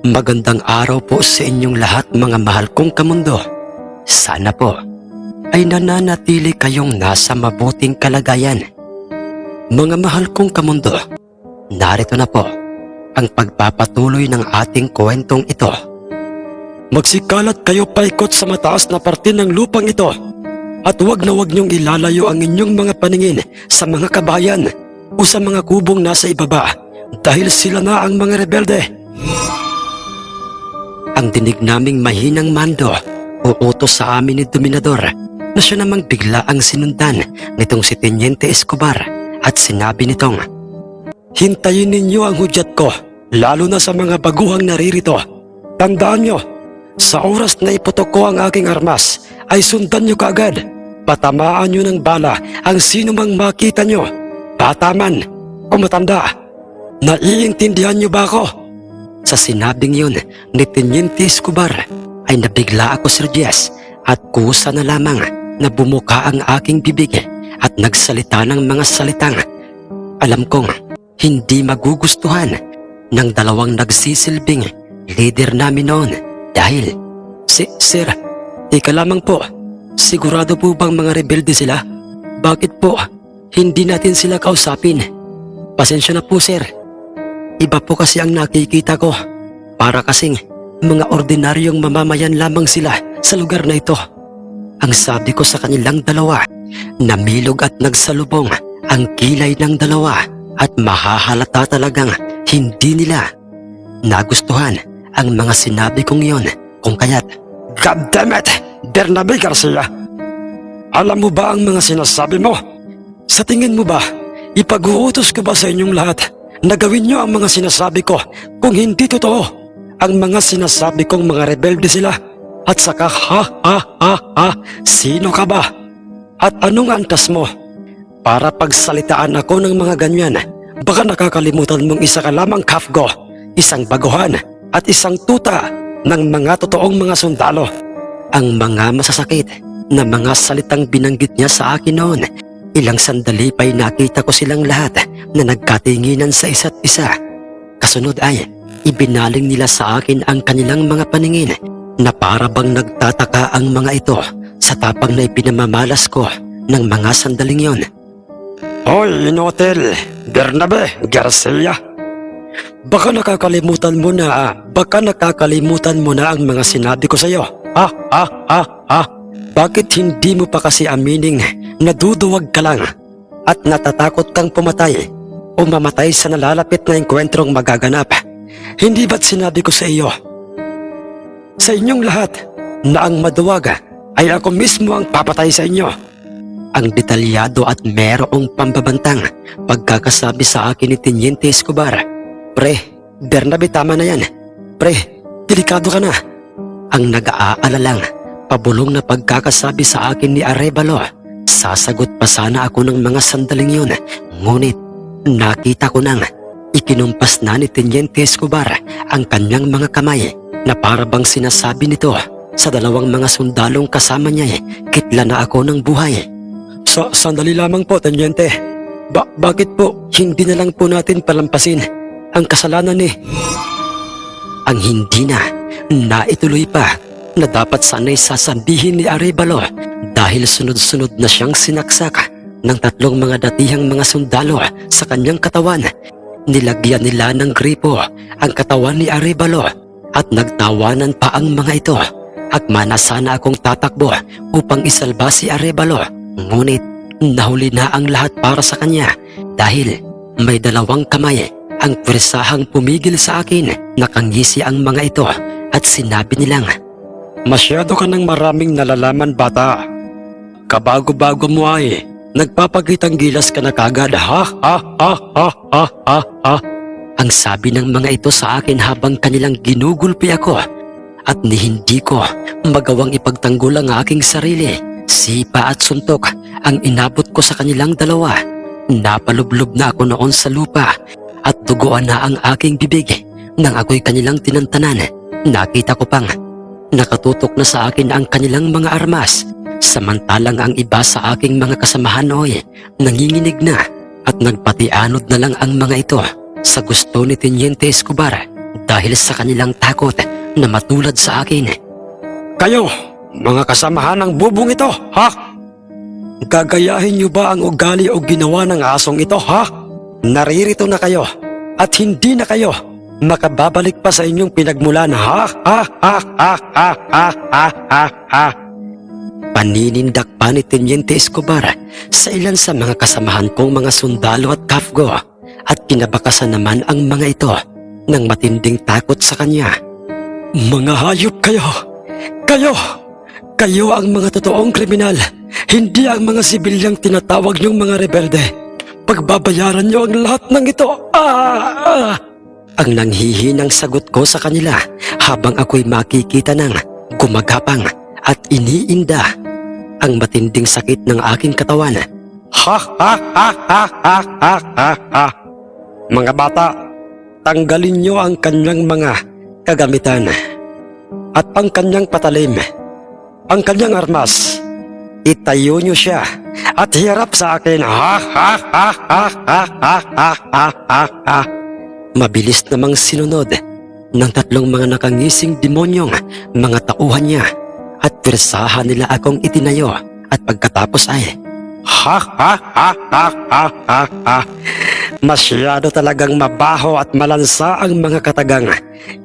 Magandang araw po sa inyong lahat mga mahal kong kamundo. Sana po ay nananatili kayong nasa mabuting kalagayan. Mga mahal kong kamundo, narito na po ang pagpapatuloy ng ating kwentong ito. Magsikalat kayo paikot sa mataas na parte ng lupang ito at huwag na huwag niyong ilalayo ang inyong mga paningin sa mga kabayan o sa mga kubong nasa ibaba dahil sila na ang mga rebelde. Ang dinig naming mahinang mando o utos sa amin ni Dominador na siya namang bigla ang sinundan nitong si Teniente Escobar at sinabi nitong Hintayin ninyo ang hudyat ko lalo na sa mga baguhang naririto. Tandaan nyo, sa oras na iputok ko ang aking armas ay sundan nyo kaagad. Patamaan nyo ng bala ang sino mang makita nyo. Bata man o matanda. Naiintindihan nyo ba ako? Sa sinabing yun ni Teniente Escobar ay nabigla ako Sir Jess at kusa na lamang na bumuka ang aking bibig at nagsalita ng mga salitang alam kong hindi magugustuhan ng dalawang nagsisilbing leader namin noon dahil si Sir, ika lamang po, sigurado po bang mga rebelde sila? Bakit po hindi natin sila kausapin? Pasensya na po sir, Iba po kasi ang nakikita ko. Para kasing mga ordinaryong mamamayan lamang sila sa lugar na ito. Ang sabi ko sa kanilang dalawa, namilog at nagsalubong ang kilay ng dalawa at mahahalata talagang hindi nila nagustuhan ang mga sinabi kong yon kung kaya't God damn it! Bernabe Garcia! Alam mo ba ang mga sinasabi mo? Sa tingin mo ba, ipag-uutos ko ba sa inyong lahat na gawin nyo ang mga sinasabi ko. Kung hindi totoo ang mga sinasabi kong mga rebelde sila. At saka ha ha ha ha sino ka ba? At anong antas mo? Para pagsalitaan ako ng mga ganyan baka nakakalimutan mong isa ka lamang kafgo. Isang baguhan at isang tuta ng mga totoong mga sundalo. Ang mga masasakit na mga salitang binanggit niya sa akin noon Ilang sandali pa'y nakita ko silang lahat na nagkatinginan sa isa't isa. Kasunod ay, ibinaling nila sa akin ang kanilang mga paningin na para bang nagtataka ang mga ito sa tapang na ipinamamalas ko ng mga sandaling yon. Hoy, Inotel! Bernabe Garcia! Baka nakakalimutan mo na, baka nakakalimutan mo na ang mga sinabi ko sa iyo. Ah, ah, ah, ah! Bakit hindi mo pa kasi amining naduduwag ka lang at natatakot kang pumatay o mamatay sa nalalapit na engkwentrong magaganap? Hindi ba't sinabi ko sa iyo? Sa inyong lahat na ang maduwag ay ako mismo ang papatay sa inyo. Ang detalyado at merong pambabantang pagkakasabi sa akin ni Teniente Escobar. Pre, Bernabe tama na yan. Pre, delikado ka na. Ang nag-aalalang pabulong na pagkakasabi sa akin ni Arevalo. Sasagot pa sana ako ng mga sandaling yun, ngunit nakita ko nang ikinumpas na ni Teniente Escobar ang kanyang mga kamay na para bang sinasabi nito sa dalawang mga sundalong kasama niya eh, kitla na ako ng buhay. Sa sandali lamang po, Teniente. Ba bakit po hindi na lang po natin palampasin ang kasalanan ni... Ang hindi na, naituloy pa na dapat sana'y sasabihin ni Arevalo dahil sunod-sunod na siyang sinaksak ng tatlong mga datihang mga sundalo sa kanyang katawan. Nilagyan nila ng gripo ang katawan ni Arevalo at nagtawanan pa ang mga ito at manasana akong tatakbo upang isalba si Arevalo. Ngunit nahuli na ang lahat para sa kanya dahil may dalawang kamay ang pwersahang pumigil sa akin. Nakangisi ang mga ito at sinabi nilang Masyado ka ng maraming nalalaman bata. Kabago-bago mo ay, nagpapagitang gilas ka na kagad ha ha ha ha ha ha ha. Ang sabi ng mga ito sa akin habang kanilang ginugulpi ako at ni hindi ko magawang ipagtanggol ang aking sarili. Sipa at suntok ang inabot ko sa kanilang dalawa. Napalublob na ako noon sa lupa at duguan na ang aking bibig nang ako'y kanilang tinantanan. Nakita ko pang Nakatutok na sa akin ang kanilang mga armas, samantalang ang iba sa aking mga kasamahan oy nanginginig na at nagpatianod na lang ang mga ito sa gusto ni Teniente Escobar dahil sa kanilang takot na matulad sa akin. Kayo, mga kasamahan ng bubong ito, ha? Gagayahin niyo ba ang ugali o ginawa ng asong ito, ha? Naririto na kayo at hindi na kayo makababalik pa sa inyong pinagmulan, ha? Ha? Ha? Ha? Ha? Ha? Ha? Ha? Ha? Paninindak pa ni Teniente Escobar sa ilan sa mga kasamahan kong mga sundalo at kafgo at kinabakasan naman ang mga ito ng matinding takot sa kanya. Mga hayop kayo! Kayo! Kayo ang mga totoong kriminal, hindi ang mga sibilyang tinatawag niyong mga rebelde. Pagbabayaran niyo ang lahat ng ito. Ah! ah! Ang nanghihinang sagot ko sa kanila habang ako'y makikita ng gumagapang at iniinda ang matinding sakit ng aking katawan. Ha ha ha ha ha ha ha! Mga bata, tanggalin niyo ang kanyang mga kagamitan at ang kanyang patalim, ang kanyang armas. Itayo niyo siya at hirap sa akin. Ha ha ha ha ha ha ha ha ha. Mabilis namang sinunod ng tatlong mga nakangising demonyong mga tauhan niya at persahan nila akong itinayo. At pagkatapos ay Ha ha ha ha ha ha ha. Masyado talagang mabaho at malansa ang mga katagang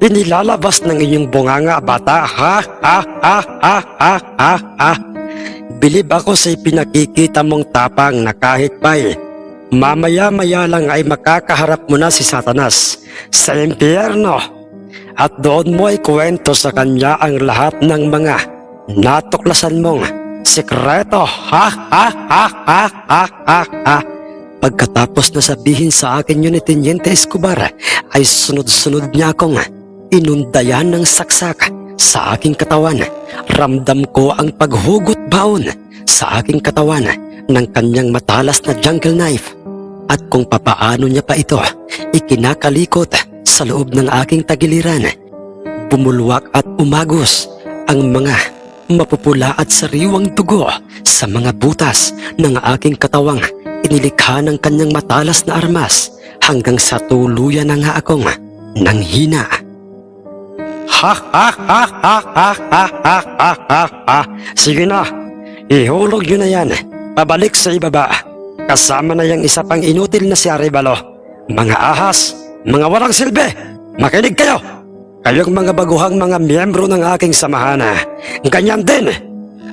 Inilalabas ng inyong bunganga bata. Ha ha ha ha ha ha ha. Bilib ako sa pinakikita mong tapang na kahit pa'y Mamaya-maya lang ay makakaharap mo na si Satanas sa impyerno at doon mo ay kwento sa kanya ang lahat ng mga natuklasan mong sekreto. Ha ha ha ha ha ha ha. Pagkatapos na sabihin sa akin yun ni Teniente Escobar ay sunod-sunod niya akong inundayan ng saksak sa aking katawan. Ramdam ko ang paghugot baon sa aking katawan ng kanyang matalas na jungle knife at kung papaano niya pa ito ikinakalikot sa loob ng aking tagiliran. Bumulwak at umagos ang mga mapupula at sariwang dugo sa mga butas ng aking katawang inilikha ng kanyang matalas na armas hanggang sa tuluyan na nga akong nanghina. Ha ha ha ha ha ha ha ha ha Sige na, ihulog yun na yan. Pabalik sa ibaba. Kasama na yung isa pang inutil na si Arevalo. Mga ahas, mga walang silbi, makinig kayo! Kayong mga baguhang mga miyembro ng aking samahan. Ganyan din,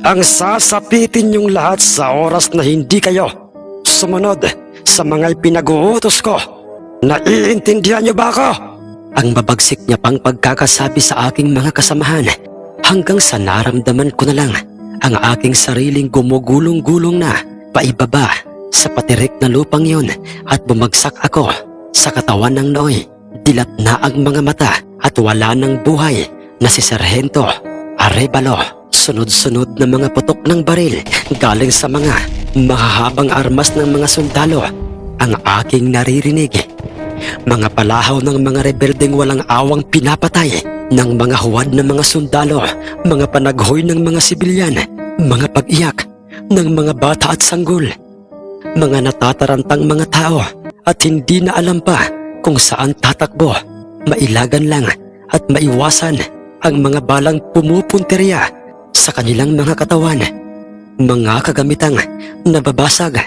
ang sasapitin yung lahat sa oras na hindi kayo sumunod sa mga pinag-uutos ko. Naiintindihan niyo ba ako? Ang mabagsik niya pang pagkakasabi sa aking mga kasamahan hanggang sa naramdaman ko na lang ang aking sariling gumugulong-gulong na paibaba sa patirik na lupang yun at bumagsak ako sa katawan ng Noy. Dilat na ang mga mata at wala ng buhay na si Sargento Arevalo. Sunod-sunod na mga putok ng baril galing sa mga mahahabang armas ng mga sundalo ang aking naririnig. Mga palahaw ng mga rebeldeng walang awang pinapatay ng mga huwad ng mga sundalo, mga panaghoy ng mga sibilyan, mga pag-iyak ng mga bata at sanggol, mga natatarantang mga tao at hindi na alam pa kung saan tatakbo, mailagan lang at maiwasan ang mga balang pumupunteriya sa kanilang mga katawan, mga kagamitang nababasag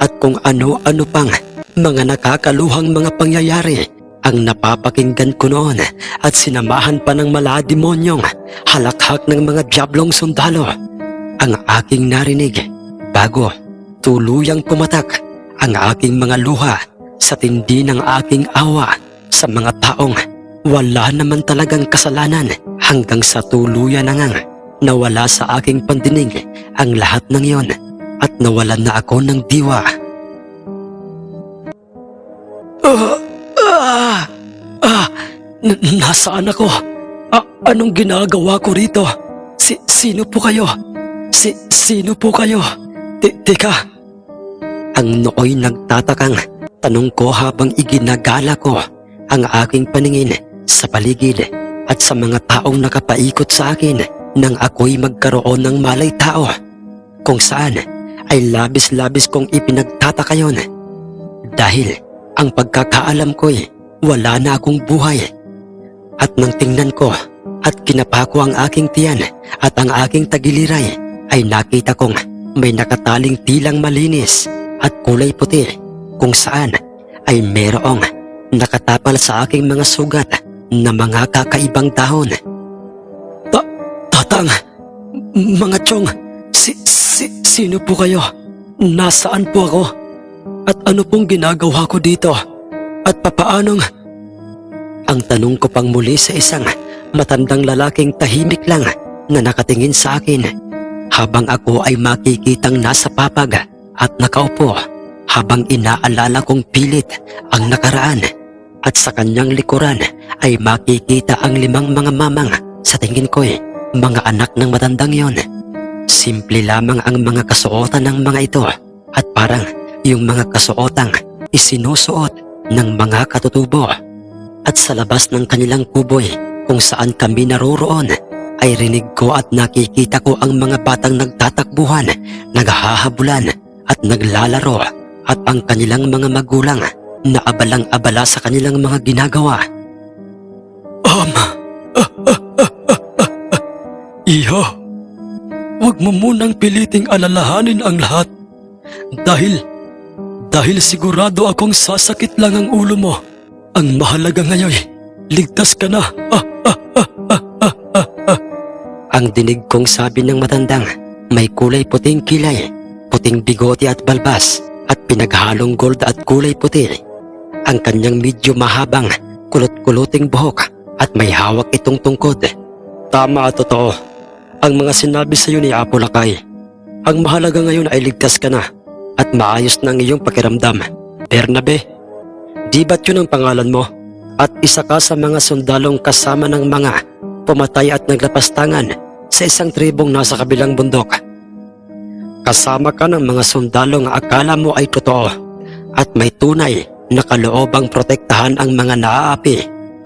at kung ano-ano pang mga nakakaluhang mga pangyayari ang napapakinggan ko noon at sinamahan pa ng malademonyong halakhak ng mga diablong sundalo ang aking narinig bago tuluyang pumatak ang aking mga luha sa tindi ng aking awa sa mga taong wala naman talagang kasalanan hanggang sa tuluyan na ngang nawala sa aking pandinig ang lahat ng iyon at nawalan na ako ng diwa. Ah! Ah! Ah! N- nasaan ako? Ah, anong ginagawa ko rito? Si sino po kayo? Si sino po kayo? Te- teka. Ang nooy nagtatakang tanong ko habang iginagala ko ang aking paningin sa paligid at sa mga taong nakapaikot sa akin nang ako'y magkaroon ng malay tao kung saan ay labis-labis kong ipinagtataka yun dahil ang pagkakaalam ko'y wala na akong buhay At nang tingnan ko at kinapa ko ang aking tiyan at ang aking tagiliray ay nakita kong may nakataling tilang malinis at kulay puti kung saan ay merong nakatapal sa aking mga sugat na mga kakaibang dahon. Ta tatang, mga chong, si, si, sino po kayo? Nasaan po ako? At ano pong ginagawa ko dito? At papaanong... Ang tanong ko pang muli sa isang matandang lalaking tahimik lang na nakatingin sa akin habang ako ay makikitang nasa papag at nakaupo habang inaalala kong pilit ang nakaraan at sa kanyang likuran ay makikita ang limang mga mamang sa tingin ko eh, mga anak ng matandang yon. Simple lamang ang mga kasuotan ng mga ito at parang yung mga kasuotang isinusuot ng mga katutubo. At sa labas ng kanilang kuboy kung saan kami naroroon ay rinig ko at nakikita ko ang mga batang nagtatakbuhan, naghahabulan at naglalaro at ang kanilang mga magulang na abalang-abala sa kanilang mga ginagawa. Ama! Iho! Huwag mo munang piliting alalahanin ang lahat. Dahil, dahil sigurado akong sasakit lang ang ulo mo. Ang mahalaga ngayon, ligtas ka na. Ah. Ang dinig kong sabi ng matandang may kulay puting kilay, puting bigote at balbas at pinaghalong gold at kulay puti. Ang kanyang medyo mahabang, kulot-kuluting buhok at may hawak itong tungkod. Tama at totoo. Ang mga sinabi sa iyo ni Apo Lakay. Ang mahalaga ngayon ay ligtas ka na at maayos na ang iyong pakiramdam. Bernabe, di ba't yun ang pangalan mo? At isa ka sa mga sundalong kasama ng mga pumatay at naglapastangan sa isang tribong nasa kabilang bundok. Kasama ka ng mga sundalong akala mo ay totoo at may tunay na kaloobang protektahan ang mga naaapi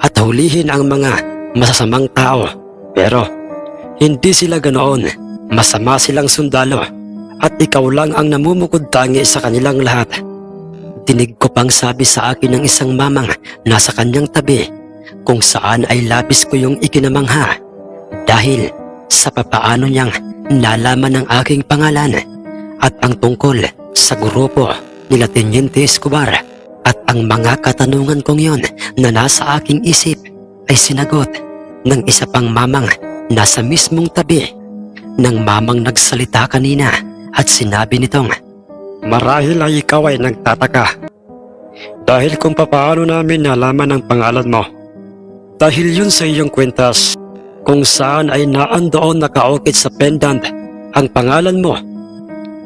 at hulihin ang mga masasamang tao. Pero hindi sila ganoon. Masama silang sundalo at ikaw lang ang namumukod tangi sa kanilang lahat. Dinig ko pang sabi sa akin ng isang mamang nasa kanyang tabi kung saan ay labis ko yung ikinamangha dahil sa papaano niyang nalaman ng aking pangalan at ang tungkol sa grupo nila Teniente Escobar at ang mga katanungan kong yon na nasa aking isip ay sinagot ng isa pang mamang nasa mismong tabi ng mamang nagsalita kanina at sinabi nitong Marahil ay ikaw ay nagtataka dahil kung papaano namin nalaman ang pangalan mo. Dahil yun sa iyong kwentas kung saan ay naandoon nakaukit sa pendant ang pangalan mo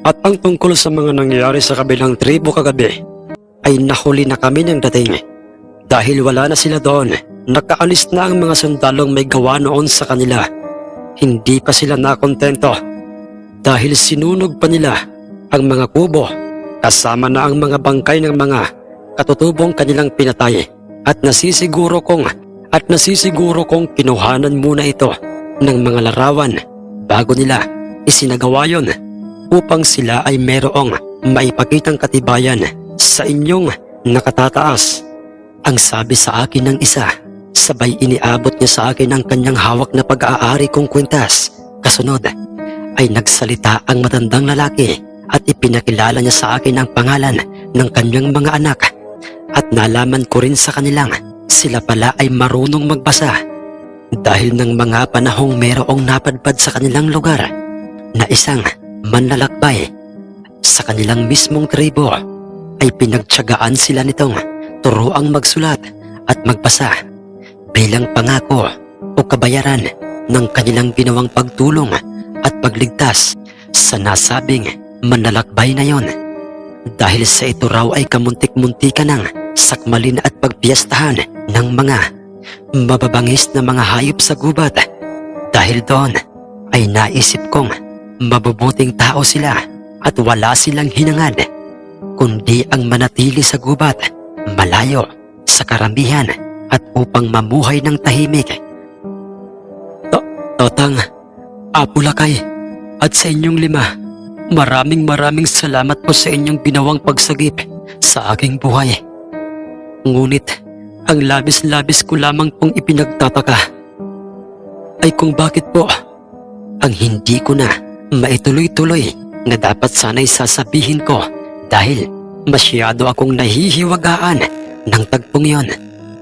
at ang tungkol sa mga nangyayari sa kabilang tribo kagabi ay nahuli na kami ng dating. Dahil wala na sila doon nakaalis na ang mga sundalong may gawa noon sa kanila. Hindi pa sila nakontento dahil sinunog pa nila ang mga kubo kasama na ang mga bangkay ng mga katutubong kanilang pinatay at nasisiguro kong at nasisiguro kong kinuhanan muna ito ng mga larawan bago nila isinagawa yon upang sila ay merong maipakitang katibayan sa inyong nakatataas. Ang sabi sa akin ng isa, sabay iniabot niya sa akin ang kanyang hawak na pag-aari kong kwentas. Kasunod, ay nagsalita ang matandang lalaki at ipinakilala niya sa akin ang pangalan ng kanyang mga anak. At nalaman ko rin sa kanilang sila pala ay marunong magbasa dahil ng mga panahong merong napadpad sa kanilang lugar na isang manlalakbay sa kanilang mismong tribo ay pinagtsagaan sila nitong turuang magsulat at magbasa bilang pangako o kabayaran ng kanilang ginawang pagtulong at pagligtas sa nasabing manlalakbay na yon. Dahil sa ito raw ay kamuntik-muntika ng sakmalin at pagpiyastahan ng mga mababangis na mga hayop sa gubat. Dahil doon ay naisip kong mabubuting tao sila at wala silang hinangad kundi ang manatili sa gubat, malayo sa karamihan at upang mamuhay ng tahimik. To- Totang, Apulakay, at sa inyong lima, maraming maraming salamat po sa inyong ginawang pagsagip sa aking buhay. Ngunit, Ang labis-labis ko lamang pong ipinagtataka ay kung bakit po ang hindi ko na maituloy-tuloy na dapat sana'y sasabihin ko dahil masyado akong nahihiwagaan ng tagpong yon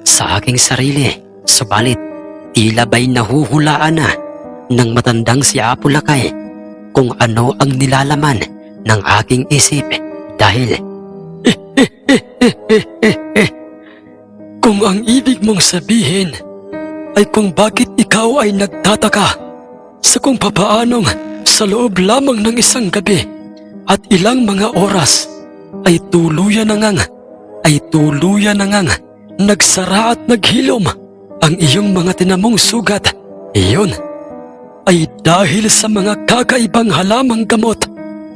sa aking sarili. Subalit, tila ba'y nahuhulaan na ng matandang si Apo Lakay kung ano ang nilalaman ng aking isip dahil kung ang ibig mong sabihin ay kung bakit ikaw ay nagtataka sa kung papaanong sa loob lamang ng isang gabi at ilang mga oras ay tuluyan na ngang ay tuluyan na ngang nagsara at naghilom ang iyong mga tinamong sugat. Iyon ay dahil sa mga kakaibang halamang gamot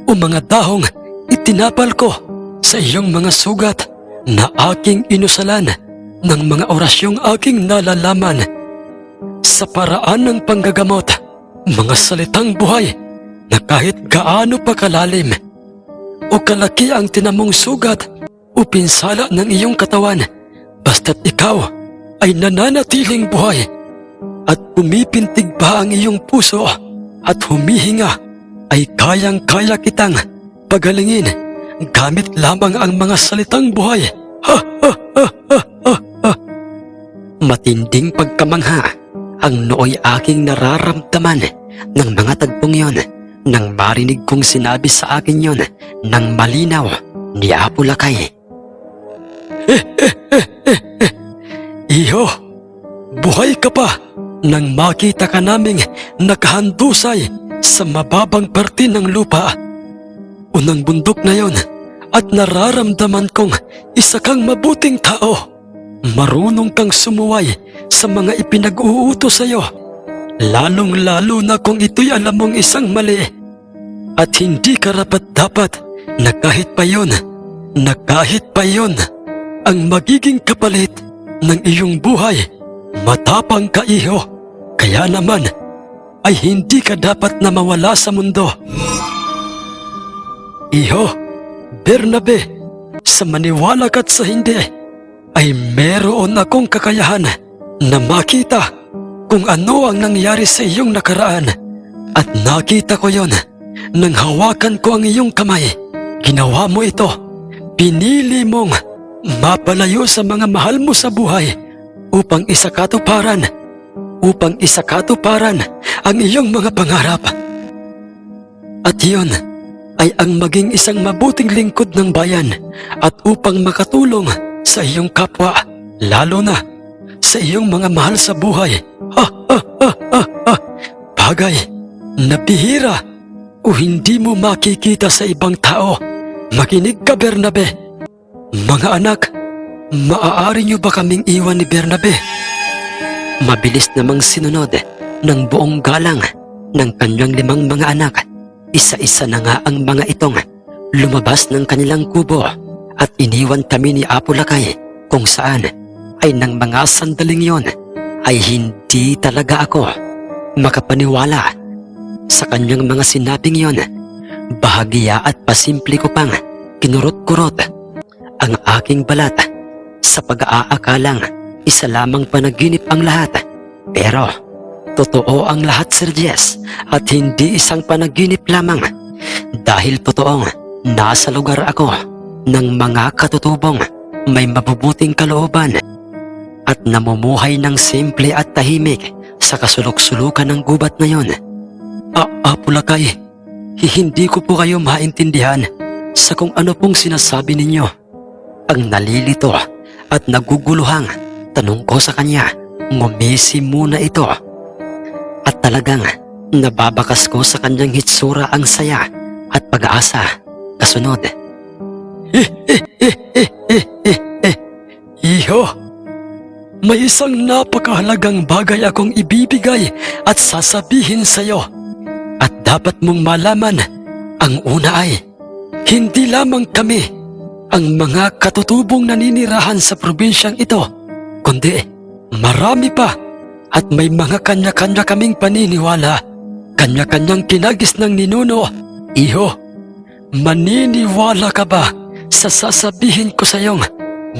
o mga dahong itinapal ko sa iyong mga sugat na aking inusalan ng mga orasyong aking nalalaman sa paraan ng panggagamot, mga salitang buhay na kahit gaano pa kalalim o kalaki ang tinamong sugat o pinsala ng iyong katawan, basta't ikaw ay nananatiling buhay at pumipintig pa ang iyong puso at humihinga ay kayang-kaya kitang pagalingin gamit lamang ang mga salitang buhay. Ha, ha, ha, ha, ha. Matinding pagkamangha ang nooy aking nararamdaman ng mga tagpong yon nang marinig kong sinabi sa akin yon ng malinaw ni Apo Lakay. Iho, buhay ka pa nang makita ka naming nakahandusay sa mababang parte ng lupa. Unang bundok na yon at nararamdaman kong isa kang mabuting tao. Marunong kang sumuway sa mga ipinag-uutos sa'yo. Lalong-lalo na kung ito'y alam mong isang mali. At hindi karapat-dapat na kahit pa yon, na kahit pa yon, ang magiging kapalit ng iyong buhay. Matapang ka iho, kaya naman ay hindi ka dapat na mawala sa mundo. Iho, Bernabe, sa maniwala ka't sa hindi, ay meron akong kakayahan na makita kung ano ang nangyari sa iyong nakaraan. At nakita ko yon nang hawakan ko ang iyong kamay. Ginawa mo ito. Pinili mong mapalayo sa mga mahal mo sa buhay upang isakatuparan, upang isakatuparan ang iyong mga pangarap. At iyon ay ang maging isang mabuting lingkod ng bayan at upang makatulong sa iyong kapwa, lalo na sa iyong mga mahal sa buhay. Ha, ha, ha, ha, ha. Bagay na bihira o hindi mo makikita sa ibang tao. Makinig ka, Bernabe. Mga anak, maaari niyo ba kaming iwan ni Bernabe? Mabilis namang sinunod ng buong galang ng kanyang limang mga anak. Isa-isa na nga ang mga itong lumabas ng kanilang kubo at iniwan kami ni Apo Lakay kung saan ay ng mga sandaling yon ay hindi talaga ako makapaniwala sa kanyang mga sinabing yon. Bahagya at pasimple ko pang kinurot-kurot ang aking balat sa pag-aakalang isa lamang panaginip ang lahat. Pero totoo ang lahat Sir Jess at hindi isang panaginip lamang dahil totoong nasa lugar ako ng mga katutubong may mabubuting kalooban at namumuhay ng simple at tahimik sa kasulok-sulukan ng gubat na yon. A Apulakay, hindi ko po kayo maintindihan sa kung ano pong sinasabi ninyo. Ang nalilito at naguguluhang tanong ko sa kanya, ngumisi muna ito. At talagang nababakas ko sa kanyang hitsura ang saya at pag-asa. Kasunod, Iho, may isang napakahalagang bagay akong ibibigay at sasabihin sa iyo. At dapat mong malaman, ang una ay, hindi lamang kami ang mga katutubong naninirahan sa probinsyang ito, kundi marami pa at may mga kanya-kanya kaming paniniwala, kanya-kanyang kinagis ng ninuno. Iho, maniniwala ka ba sa sasabihin ko sa iyong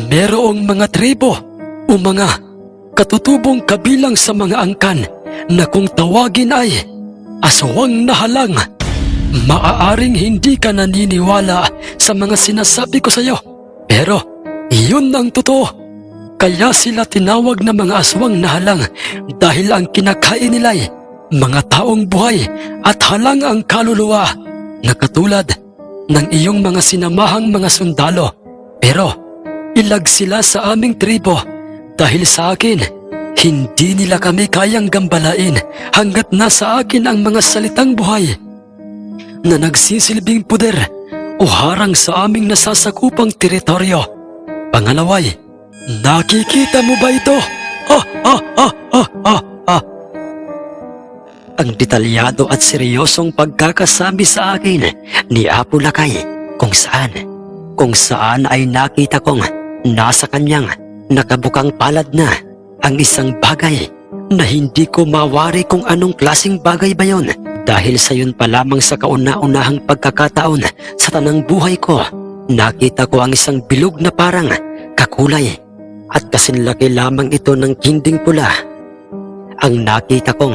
merong mga tribo o mga katutubong kabilang sa mga angkan na kung tawagin ay aswang na halang. Maaaring hindi ka naniniwala sa mga sinasabi ko sa iyo. Pero iyon ang totoo. Kaya sila tinawag na mga aswang na halang dahil ang kinakain nila ay mga taong buhay at halang ang kaluluwa na katulad ng iyong mga sinamahang mga sundalo. Pero ilag sila sa aming tribo dahil sa akin, hindi nila kami kayang gambalain hanggat nasa akin ang mga salitang buhay na nagsisilbing puder o harang sa aming nasasakupang teritoryo. Pangalaway, nakikita mo ba ito? Ah, ah, ah, ah, ah, ah. Ang detalyado at seryosong pagkakasabi sa akin ni Apo Lakay kung saan, kung saan ay nakita kong nasa kanyang nakabukang palad na ang isang bagay na hindi ko mawari kung anong klasing bagay ba yon dahil sa yun pa lamang sa kauna-unahang pagkakataon sa tanang buhay ko nakita ko ang isang bilog na parang kakulay. At kasinlaki lamang ito ng kinding pula. Ang nakita kong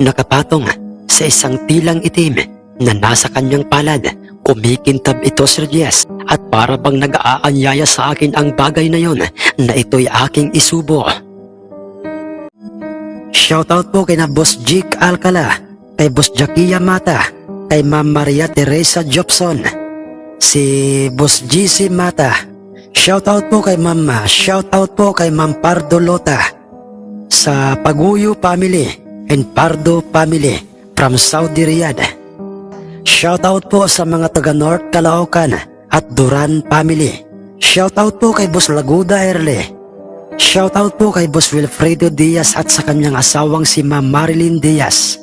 nakapatong sa isang tilang itim na nasa kanyang palad. Kumikintab ito Sir Jess at para bang nag-aanyaya sa akin ang bagay na yon na ito'y aking isubo. Shoutout po kay na Boss Jake Alcala, kay Boss Jackie Mata, kay Ma'am Maria Teresa Jobson, si Boss GC Mata. Shoutout po kay Ma'am, shoutout po kay Ma'am Pardo Lota. Sa Paguyo Family and Pardo Family from Saudi Riyadh. Shoutout po sa mga taga North Caloocan at Duran Family. Shoutout po kay Boss Laguda Erle. Shoutout po kay Boss Wilfredo Diaz at sa kanyang asawang si Ma'am Marilyn Diaz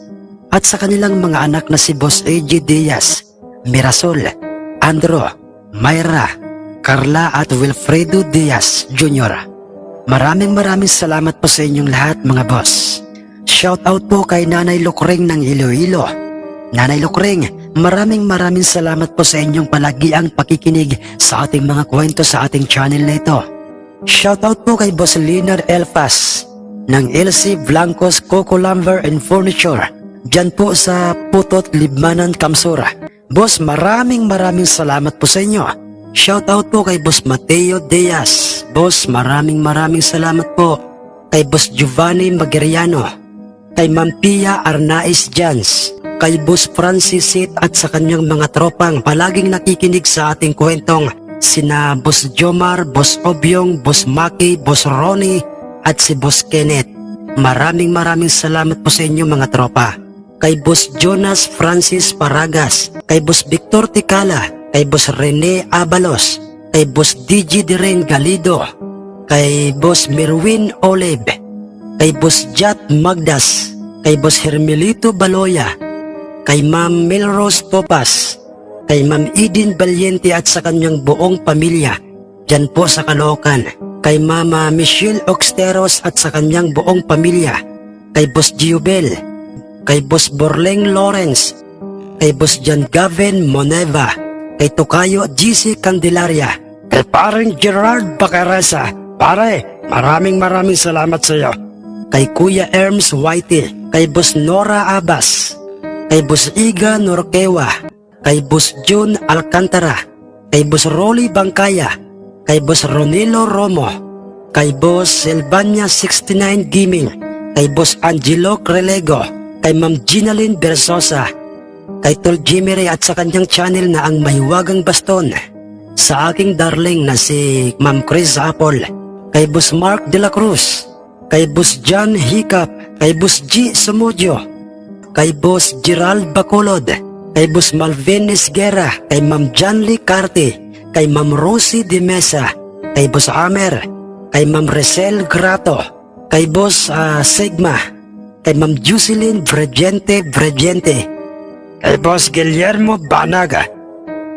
at sa kanilang mga anak na si Boss AJ Diaz, Mirasol, Andro, Myra, Carla at Wilfredo Diaz Jr. Maraming maraming salamat po sa inyong lahat mga boss. Shoutout po kay Nanay Lukreng ng Iloilo. Nanay Lukreng, maraming maraming salamat po sa inyong palagiang pakikinig sa ating mga kwento sa ating channel na ito. Shoutout po kay Boss Leonard Elfas ng LC Blancos Coco Lumber and Furniture dyan po sa Putot Libmanan, Kamsura. Boss, maraming maraming salamat po sa inyo. Shoutout po kay Boss Mateo Diaz. Boss, maraming maraming salamat po kay Boss Giovanni Magariano, kay Ma'am Pia Arnaiz Jans, kay Boss Francis Sit at sa kanyang mga tropang palaging nakikinig sa ating kwentong sina Boss Jomar, Boss Obyong, Boss Maki, Boss Ronnie at si Boss Kenneth. Maraming maraming salamat po sa inyo mga tropa. Kay Boss Jonas Francis Paragas, kay Boss Victor Ticala, kay Boss Rene Abalos, kay Boss DJ Diren Galido, kay Boss Merwin Oleb, kay Boss Jat Magdas, kay Boss Hermelito Baloya, kay Ma'am Melrose Popas, kay Ma'am Eden Valiente at sa kanyang buong pamilya dyan po sa Caloocan, kay Mama Michelle Oxteros at sa kanyang buong pamilya, kay Boss Giubel, kay Boss Borleng Lawrence, kay Boss John Gavin Moneva, kay Tokayo GC Candelaria, kay parang Gerard Bacarasa. Pare, maraming maraming salamat sa iyo. Kay Kuya Erms Whitey, kay Boss Nora Abbas, kay Boss Iga Norquewa, kay Boss June Alcantara, kay Boss Rolly Bangkaya, kay Boss Ronilo Romo, kay Boss Silvania 69 Gaming, kay Boss Angelo Crelego, kay Ma'am Ginalyn Bersosa, kay Tol Jimmy Ray at sa kanyang channel na ang Mahiwagang Baston, sa aking darling na si Ma'am Chris Apple, kay Boss Mark De La Cruz, kay Boss John Hiccup, kay Boss G. Sumudio, kay Boss Gerald Bacolod, kay Boss Malvin Esguera, kay Ma'am Lee Carte, kay Ma'am Rosie De Mesa, kay Boss Amer, kay Ma'am Resel Grato, kay Boss ah, Sigma, kay Ma'am Jocelyn Bregente Bregente, kay Boss Guillermo Banaga,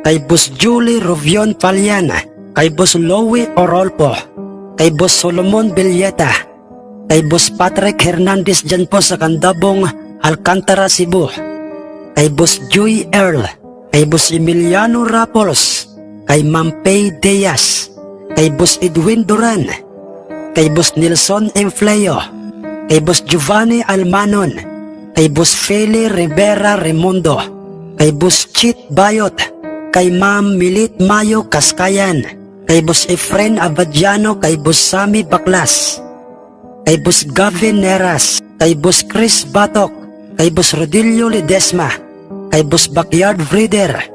kay Boss Julie Rovion Paliana, kay Boss Lowy Orolpo, kay Boss Solomon Bilyeta, kay Boss Patrick Hernandez dyan po sa Kandabong, Alcantara, Cebu, kay Boss Joy Earl, kay Boss Emiliano Rapols, kay Ma'am Pay Diaz, kay Boss Edwin Duran, kay Bus Nelson Enfleo, kay Bus Giovanni Almanon, kay Bus Feli Rivera Remundo, kay Bus Chit Bayot, kay Ma'am Milit Mayo Kaskayan, kay Bus Efren Abadiano, kay Bus Sami Baklas, kay Bus Gavin Neras, kay Bus Chris Batok, kay Bus Rodilio Ledesma, kay Bus Backyard Breeder,